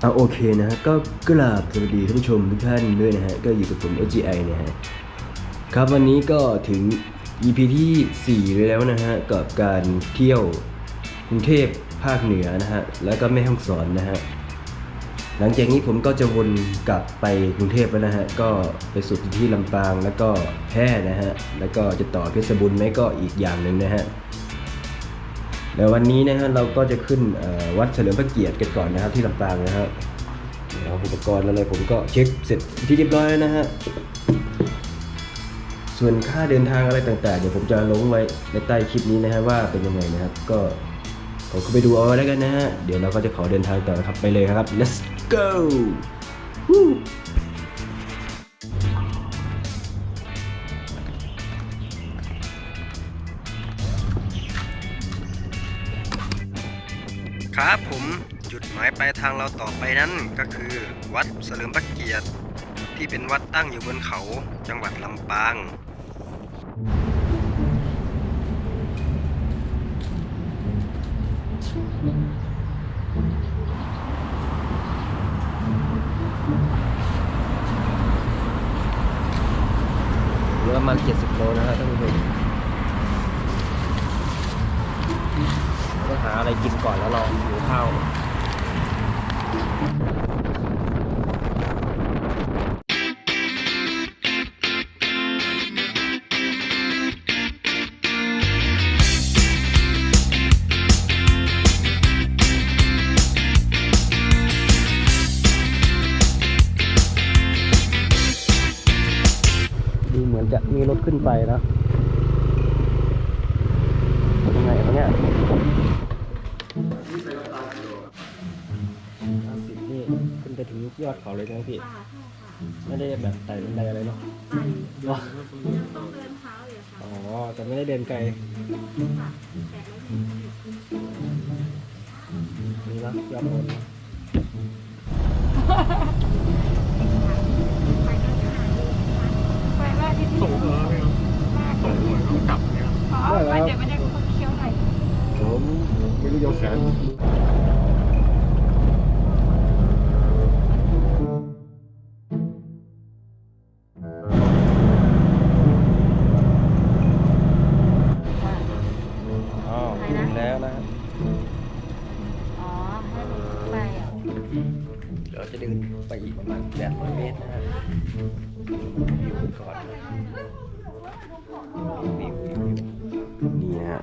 เอาโอเคนะฮะก็กราบสวัสดีท่านผู้ชมทุกท่านด้วยนะฮะก็อยู่กับผม SGI นะฮะครับวันนี้ก็ถึง EP ที่4แล้วนะฮะกับการเที่ยวกรุงเทพภาคเหนือนะฮะแล้วก็แม่ฮ่องสอนนะฮะหลังจากนี้ผมก็จะวนกลับไปกรุงเทพแล้วนะฮะก็ไปสุดที่ลำปางแล้วก็แพร่นะฮะแล้วก็จะต่อเพชรบุรีไหมก็อีกอย่างหนึ่งนะฮะ แล้ววันนี้นะฮะเราก็จะขึ้นวัดเฉลิมพระเกียรติกันก่อนนะครับที่ลำปางนะฮะเดี๋ยวอุปกรณ์อะไรผมก็เช็คเสร็จที่เรียบร้อยแล้วนะฮะส่วนค่าเดินทางอะไรต่างๆเดี๋ยวผมจะลงไว้ในใต้คลิปนี้นะฮะว่าเป็นยังไงนะครับ ก็ผมก็ไปดูเอาไว้แล้วกันนะฮะเดี๋ยวเราก็จะขอเดินทางต่อครับไปเลยครับ let's go Woo ครับผมจุดหมายปลายทางเราต่อไปนั้นก็คือวัดเสลิมพระเกียรติ ที่เป็นวัดตั้งอยู่บนเขาจังหวัดลำปางเหลือประมาณ70โลนะครับท่านผู้ชมต้องหาอะไรกินก่อนแล้ว เราหิวข้าดูเหมือนจะมีรถขึ้นไปนะ ไปถึงยอดเขาเลยนะพี่ไม่ได้แบบไต่บันไดอะไรเนาะว้าต้องเดินเท้าอยู่ค่ะอ๋อ แต่ไม่ได้เดินไกลนี่นะยอดโอนนะไปแรกที่ที่สูงเหรอเนี่ยสูงเหมือนต้องจับเนี่ยอ๋อไปเดี๋ยวมันจะคนเคี้ยวหน่อยผมไม่รู้ยกแขน เดี๋ยวจะเดินไปอีกประมาณ800เมตรนะฮะวิวก่อนวิววิวนี่ฮะ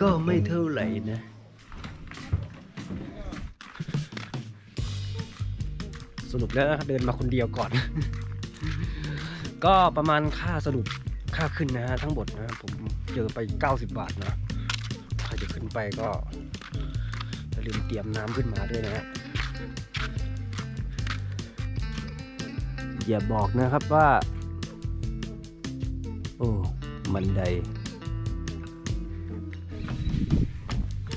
ก็ไม่เท่าไหร่นะสรุปแล้วนะครับเดินมาคนเดียวก่อน ก็ประมาณค่าสรุป ค่าขึ้นนะฮะทั้งหมดนะผมเจอไป 90 บาทนะใครจะขึ้นไปก็อย่าลืมเตรียมน้ำขึ้นมาด้วยนะฮะอย่าบอกนะครับว่า โอ้มันได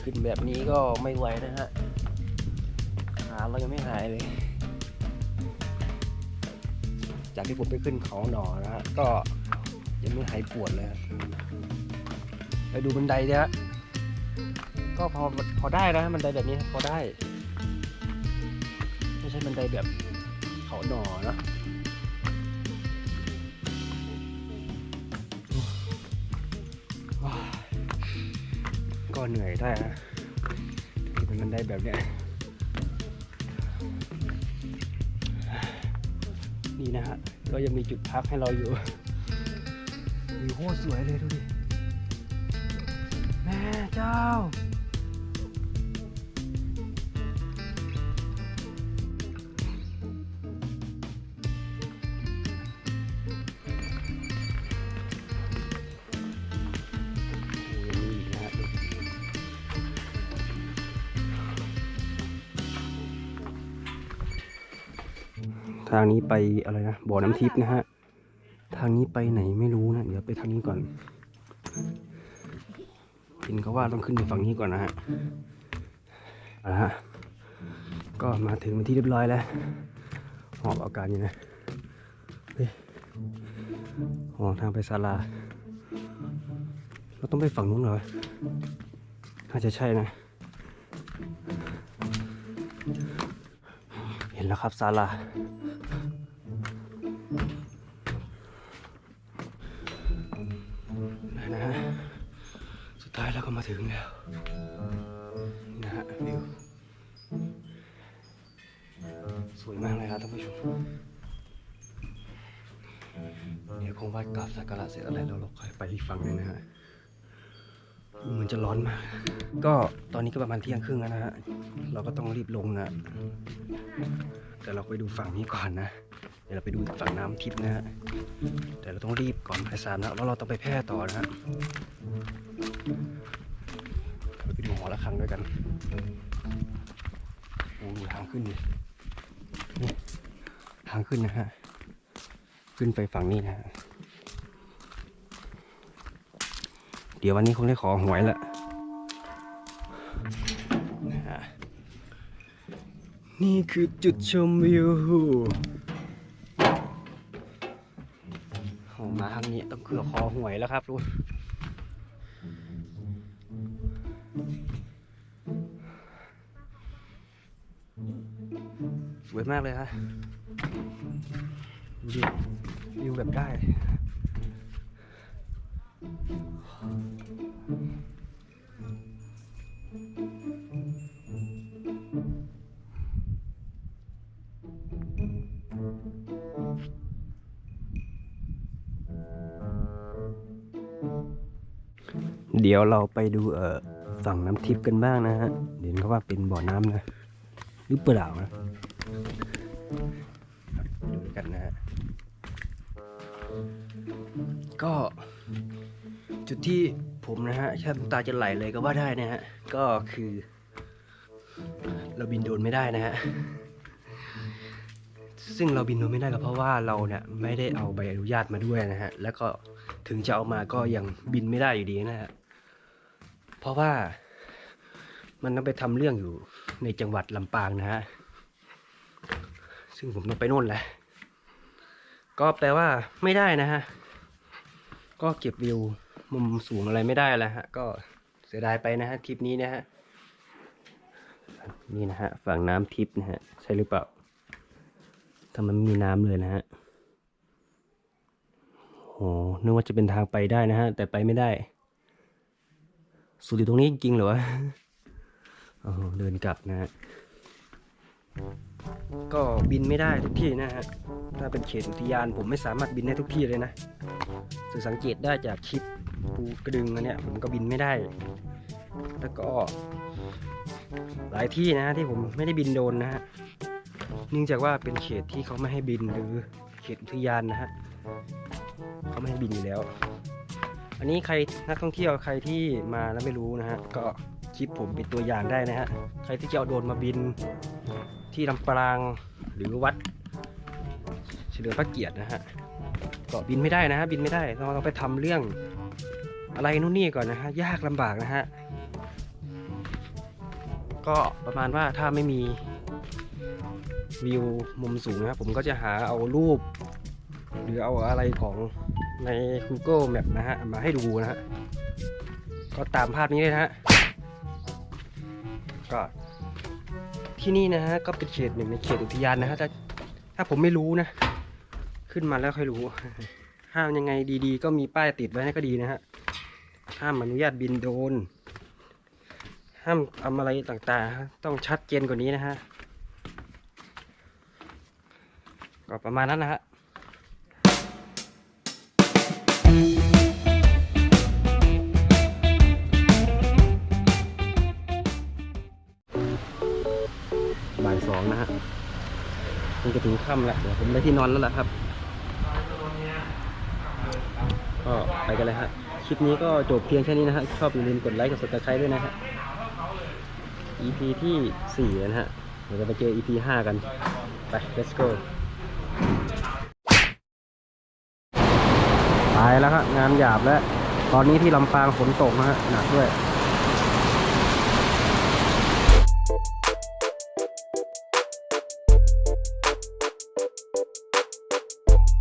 ขึ้นแบบนี้ก็ไม่ไหวนะฮะขาเรายังไม่หายเลย จากที่ผมไปขึ้นเขาหนอนะฮะก็ ยังไม่หายปวดเลยไปดูบันไดเนี่ยฮะก็พอพอได้นะบันไดแบบนี้พอได้ ไม่ใช่บันไดแบบเขาหนอนะก็เหนื่อยได้นะเป็นบันไดแบบเนี้ยนี่นะฮะก็ยังมีจุดพักให้เราอยู่ วิวโคตรสวยเลยดูดิ แม่เจ้า ทางนี้ไปอะไรนะบ่อน้ำทิพย์นะฮะ ทางนี้ไปไหนไม่รู้นะ เดี๋ยวไปทางนี้ก่อนเห็นเขาว่าต้องขึ้นไปฝั่งนี้ก่อนนะฮะเอาละฮะ ก็มาถึงเป็นที่เรียบร้อยแล้ว หอบอาการอยู่นะเฮ้ยหอทางไปศาลาเคเราต้องไปฝั่งนู้นเหรอ น่าจะใช่นะ เห็นแล้วครับศาลา ท้ายเราก็มาถึงแล้วนี่นะฮะวิวสวยมากเลยครับท่านผู้ชม เดี๋ยวคงไหว้กราบสักการะเสร็จอะไรแล้วเราค่อยไปอีกฝั่งหนึงนะฮะเหมือนจะร้อนมาก ก็ตอนนี้ก็ประมาณเที่ยงครึ่งแล้วนะฮะ เราก็ต้องรีบลงนะ แต่เราไปดูฝั่งนี้ก่อนนะ เดี๋ยวเราไปดูฝั่งน้ำทิพย์นะฮะ แต่เราต้องรีบก่อนบ่ายสามนะแล้วเราต้องไปแพร่ต่อนะฮะ ไปดูหอระฆังด้วยกันโอ้โหทางขึ้นนี่นี่ทางขึ้นนะฮะ ขึ้นไปฝั่งนี้นะฮะ เดี๋ยววันนี้คงได้ขอหวยละนี่คือจุดชมวิวโอ้มาทางนี้ต้องเกือขอหวยแล้วครับลูก วยมากเลยฮะดูดิวิวแบบได้ เดี๋ยวเราไปดูเอ่อฝั่งน้ำทิพย์กันบ้างนะฮะเห็นเขาว่าเป็นบ่อน้ำนะ หรือเปล่านะ ดูกันนะฮะก็จุดที่ผมนะฮะแค่น้ำตาจะไหลเลยก็ว่าได้นะฮะ ก็คือ เราบินโดนไม่ได้นะฮะ ซึ่งเราบินโดนไม่ได้ก็เพราะว่าเราเนี่ยไม่ได้เอาใบอนุญาตมาด้วยนะฮะ แล้วก็ถึงจะเอามาก็ยังบินไม่ได้อยู่ดีนะฮะ เพราะว่ามันต้องไปทำเรื่องอยู่ในจังหวัดลำปางนะฮะ ซึ่งผมต้องไปโน่นแหละ ก็แปลว่าไม่ได้นะฮะ ก็เก็บวิวมุมสูงอะไรไม่ได้แล้วฮะ ก็เสียดายไปนะฮะทริปนี้นะฮะ นี่นะฮะ ฝั่งน้ำทิพย์นะฮะ ใช่หรือเปล่าถ้ามันไม่มีน้ำเลยนะฮะโหนึกว่าจะเป็นทางไปได้นะฮะ แต่ไปไม่ได้ สุดอยู่ตรงนี้จริงๆเหรอวะโอ้โหเดินกลับนะฮะ ก็บินไม่ได้ทุกที่นะฮะ ถ้าเป็นเขตอุทยานผมไม่สามารถบินได้ทุกที่เลยนะสื่อสังเกตได้จากคลิปภูกระดึงอันเนี้ยผมก็บินไม่ได้ แล้วก็ หลายที่นะที่ผมไม่ได้บินโดนนะฮะ เนื่องจากว่าเป็นเขตที่เขาไม่ให้บินหรือเขตอุทยานนะฮะเขาไม่ให้บินอยู่แล้ว อันนี้ใครนักท่องเที่ยวใครที่มาแล้วไม่รู้นะฮะ ก็คลิปผมเป็นตัวอย่างได้นะฮะ ใครที่จะเอาโดนมาบิน ที่ลำปางหรือวัด เฉลิมพระเกียรตินะฮะก็บินไม่ได้นะฮะบินไม่ได้เราต้องไปทำเรื่องอะไรนู่นนี่ก่อนนะฮะยากลำบากนะฮะก็ประมาณว่าถ้าไม่มีวิวมุมสูงนะผมก็จะหาเอารูป หรือเอาอะไรของใน Google Map นะฮะ มาให้ดูนะฮะ ก็ตามภาพนี้เลยนะฮะ ก็ ที่นี่นะฮะก็เป็นเขตหนึ่งในเขตอุทยานนะฮะถ้าถ้าผมไม่รู้นะ ขึ้นมาแล้วค่อยรู้ ห้ามยังไงดีๆ ก็มีป้ายติดไว้นะก็ดีนะฮะห้ามอนุญาตบินโดน ห้ามทำอะไรต่างๆ ต้องชัดเจนกว่านี้นะฮะก็ประมาณนั้นนะฮะ สองนะฮะคงจะถึงค่ำแล้วเดี๋ยวผมได้ที่นอนแล้วล่ะครับ ก็ไปกันเลยฮะคลิปนี้ก็จบเพียงแค่นี้นะฮะชอบอย่าลืมกดไลค์กด subscribe ด้วยนะฮะ EP ที่สี่นะฮะเดี๋ยวจะไปเจอ EP ห้ากัน ไป let's go ตายแล้วครับงานหยาบแล้ว ตอนนี้ที่ลำปางฝนตกนะฮะหนักด้วย